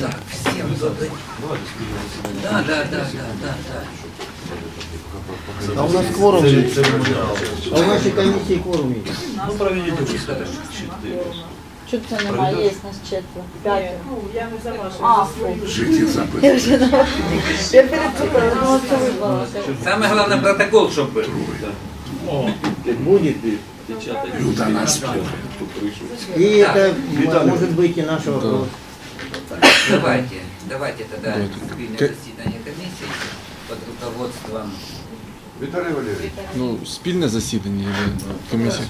Так, всем задать. Да, да, да, да, да, да. А у нас кворум є. А у нашій комісії кворум є. Ну, проведите Очень вы хорошо. Чого це немає? Є нас четверо. П'ятеро. Ну, я не за вашу, А, за свою. Жити забыть. Я вже на Я перед голосувала. Самое главное протокол, чтобы был. Будет. Люда нас И это может быть и наш вопрос. Давайте, давайте тогда спільне засідання комісії під руководством Віталій Валерійович, Ну, спільне засідання или комісія?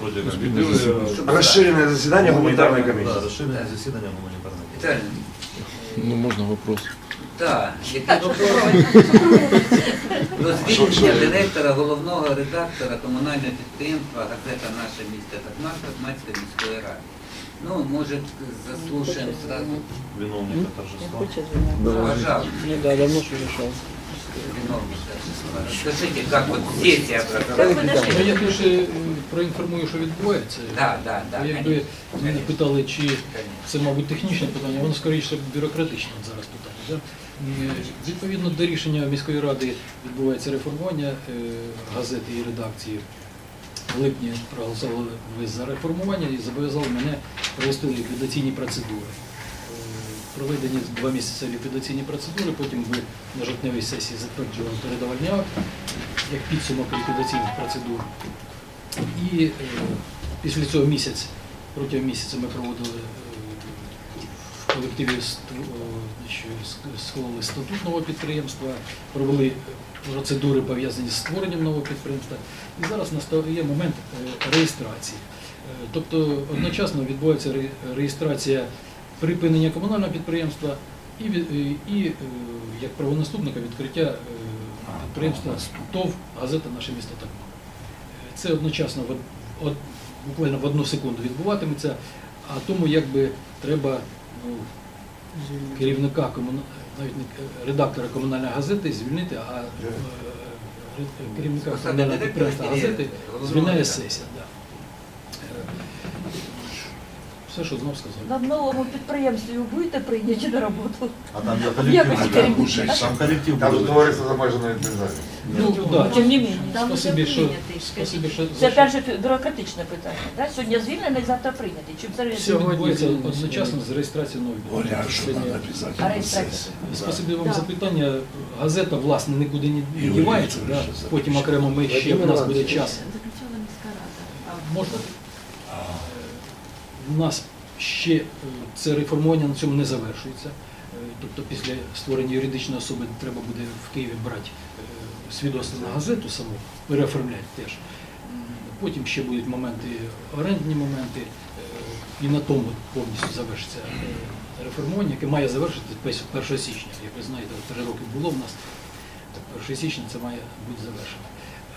Вроде как. Спільне засідання. э, розширене засідання гуманітарної Да, комісії. расширенное заседание гуманитарной комиссии. Віталій, Ну, можна вопрос. Так, який про звільнення директора, головного редактора комунального підприємства газета Наше місто Токмак Токмацької міської ради. Ну, може, заслушаємо сразу. Виновника торжества. Пожалуйста. Ну да, давно виновник торжества. Расскажите, как вот сессия образовалась? Ну, я теж е, проінформую, що відбувається. Да, да, да. Бо Якби мене питали, чи це, мабуть, технічне питання, воно скоріше бюрократичне зараз питання. Да? Е, Відповідно до рішення міської ради відбувається реформування е, газети і редакції. Липні проголосували ви за реформування і зобов'язали мене провести ліквідаційні процедури. Е, Проведені два місяці ліквідаційні процедури, потім ви на жовтневій сесії затверджували передавальний акт як підсумок ліквідаційних процедур. І е, після цього місяць, протягом місяця ми проводили е, в колективі ст- о, значить, с- склали статут нового підприємства, провели процедури пов'язані з створенням нового підприємства. І зараз настає момент е, реєстрації. Е, Тобто одночасно відбувається реєстрація припинення комунального підприємства і, і, е, як правонаступника відкриття е, підприємства ТОВ газета Наше місто. Е, Це одночасно буквально в одну секунду відбуватиметься, а тому якби треба ну, керівника комуна... навіть не редактора комунальної газети звільнити, а е, керівника комунальної директора газети звільняє сесія. Да. Все, що знов сказав. На новому підприємстві ви будете прийняті на роботу? А там я коллектив керівник. Там коллектив Там будет. товариство з обмеженою відповідальністю. Ну, да. Тим не менше. Спасибі, що, спасибі, що, Це за- перше бюрократичне питання. Да? Сьогодні звільнений, завтра прийнятий. Чим це все відбувається одночасно з реєстрацією нових підприємств. А реєстрація? Спасибі вам Да. за питання. Газета, власне, нікуди не дівається. Да? Потім окремо ми ще в нас буде час. Можна? У нас ще е, це реформування на цьому не завершується. Е, Тобто після створення юридичної особи треба буде в Києві брати е, свідоцтво на газету саму, переоформляти теж. Потім ще будуть моменти, орендні моменти, і на тому повністю завершиться реформування, яке має завершитися 1 січня. Як ви знаєте, три роки було в нас, так 1 січня це має бути завершено.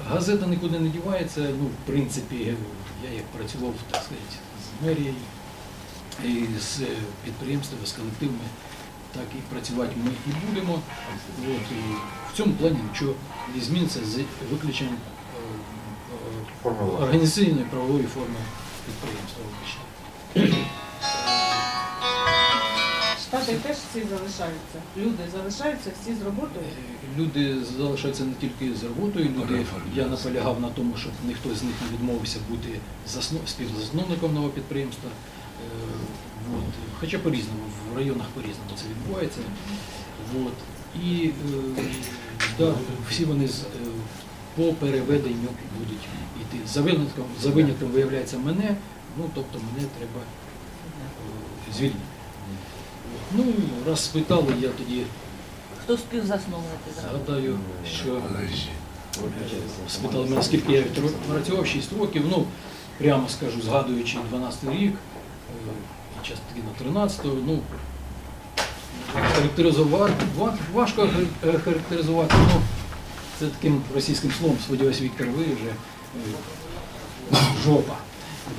Газета нікуди не дівається. Ну, в принципі, я як працював так сказати, з мерією і з е, підприємствами, з колективами, так і працювати ми і будемо. От, і в цьому плані нічого не зміниться з виключенням е, е, організаційної правової форми підприємства. Штати теж всі залишаються. Люди залишаються всі з роботою. Люди залишаються не тільки з роботою, люди, я наполягав на тому, щоб ніхто з них не відмовився бути засно- співзасновником нового підприємства. Е, От. Хоча по-різному, в районах по-різному це відбувається. От. І е, да, всі вони з, е, по переведенню будуть йти. За винятком, за винятком виявляється мене, ну тобто мене треба звільнити. Ну, раз спитали, я тоді Хто співзасновник? Згадаю, що е, спитали мене, скільки я працював, 6 років, ну, прямо скажу, згадуючи 12 рік, е, і частина 13-го, ну, характеризувати, важко е, характеризувати, ну, це таким російським словом, сподіваюся, Віктор, ви вже е, жопа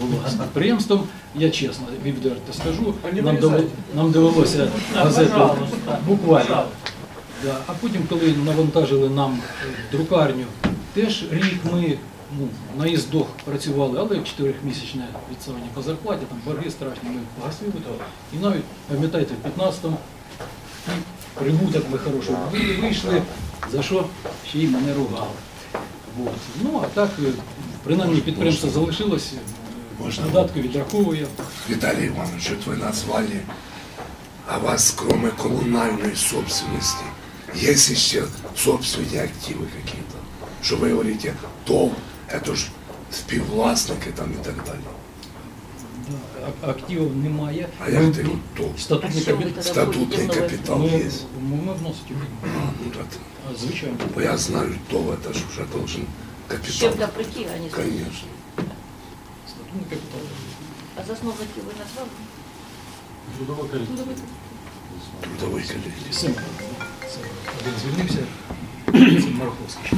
було з підприємством. Я чесно, відверто скажу, нам, дово- нам довелося газету буквально. Да. А потім, коли навантажили нам е, друкарню, теж рік ми ну, на іздох працювали, але чотирьохмісячне відставання по зарплаті, там борги страшні, ми погасили. І навіть, пам'ятаєте, в 15-му прибуток ми хороший вийшли, за що ще й мене ругали. Вот. Ну, а так, е, принаймні підприємство залишилось, е, додатки відраховує. Виталий Иванович, вот вы назвали, а вас, кроме коммунальной собственности, есть еще собственные активы какие-то? Что вы говорите, ТОВ, это ж співвласники там и так далее. Да, а- Активів немає. А як ти тут ТОВ? Статутний А що ви капітал. тоді Статутный будете капитал Ми, есть. ми, ми вносимо. А, ну так, А, Звичайно. бо я знаю, ТОВ это ж уже должен Ще в капитал. прийти, а не Конечно. Статутний капітал. А засновників ви назвали? Трудовой коллектив. Сім. Це один звільнився, це Мараховський. ще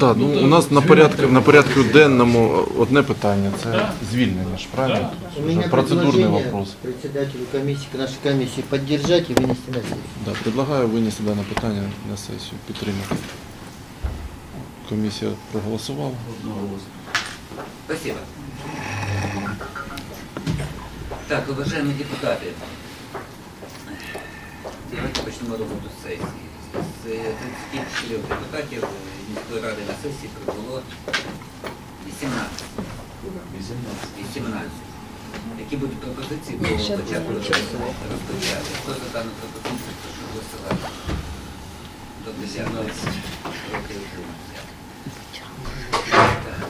Да, ну, у нас на порядку, на порядку денному одне питання, це звільнення ж, правильно? У меня процедурний предложение вопрос. председателю комиссии, к нашей комиссии поддержать и вынести на сессию. Да, предлагаю винести дане питання на сесію, підтримати. Комісія проголосувала. Спасибо. Так, уважаемые депутаты, давайте почнемо роботу сесії. З 34 депутатів е, міської ради на сесії прибуло 18. 18. Які будуть пропозиції по початку розпочати? Хто за дану пропозицію, прошу голосувати. До 10 років утримався. Так.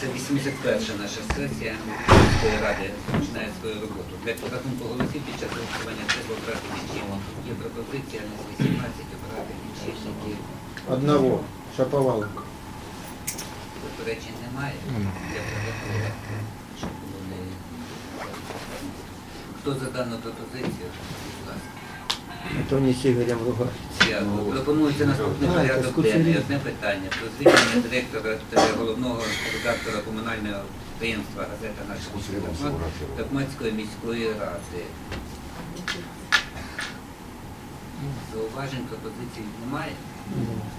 Це 81 наша сесія міської ради починає свою роботу. Для підрахунку голосів під час голосування треба обрати лічильників. Є пропозиція на 18 обрати лічильників. Одного. Шаповала. Заперечень немає. Нема. Для протоколу, щоб було не... Хто за дану пропозицію? Будь ласка. А то не с Игорем Пропонується наступний порядок денний. Одне питання про звільнення директора та головного редактора комунального підприємства газета «Наша міська Токмацької міської ради. Зауважень пропозицій немає?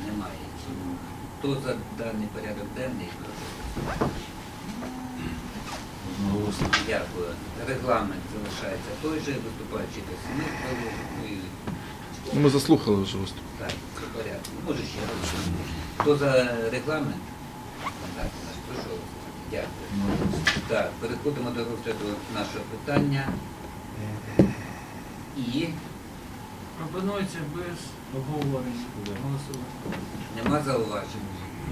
Немає. Хто за даний порядок денний? Дякую. Регламент залишається той же, виступаючи до семи хвилин. Ну, і Ну, Ми заслухали вже виступ. так, все порядку. Може ще раз. Хто за регламент? Так. Дякую. Так, переходимо до розгляду нашого питання. І Пропонується без обговорення голосувати. нема зауважень?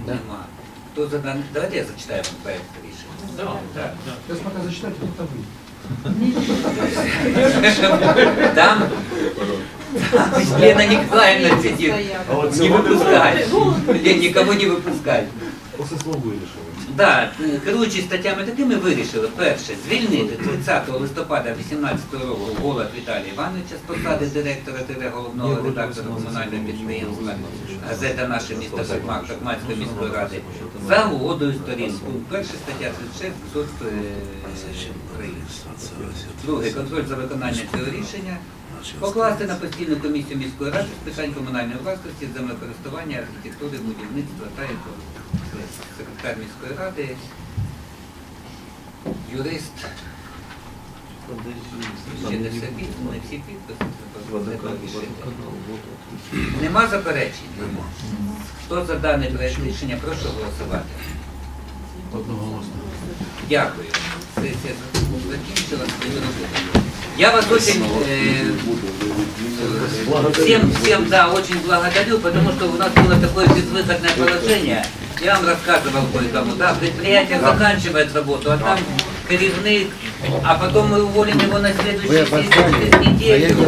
Да. Нема. Хто за даний? Давайте я зачитаю вам проект рішення. Так. Зараз поки зачитайте, то там ви. Там, там Лена Николаевна сидит. Не выпускай. Лен, никого не выпускай. После слов вирішили. Да, керуючись статтями такими вирішили, перше, звільнити 30 листопада 2018 року Голод Віталія Івановича з посади директора ТВ головного редактора комунального підприємства газета Наше місто Токмак Токмацької міської ради за угодою сторін. Пункт перший стаття 36 Кодексу е, України. Друге, контроль за виконанням цього рішення. Покласти на постійну комісію міської ради з питань комунальної власності, землекористування, архітектури, будівництва та екології Це Секретар міської ради, юрист, ще не все під, не всі підписи, треба рішити. Нема заперечень? Нема. Хто за даний проект рішення, прошу голосувати. Дякую. Сесія закінчила свою роботу. Я вас очень э, всем, всем, да, очень благодарю, потому что у нас было такое безвыходное положение. Я вам рассказывал кое-кому, да, предприятие заканчивает работу, а там керівник, а потом мы уволим его на следующий Вы день, опоздали, через а я неделю. делал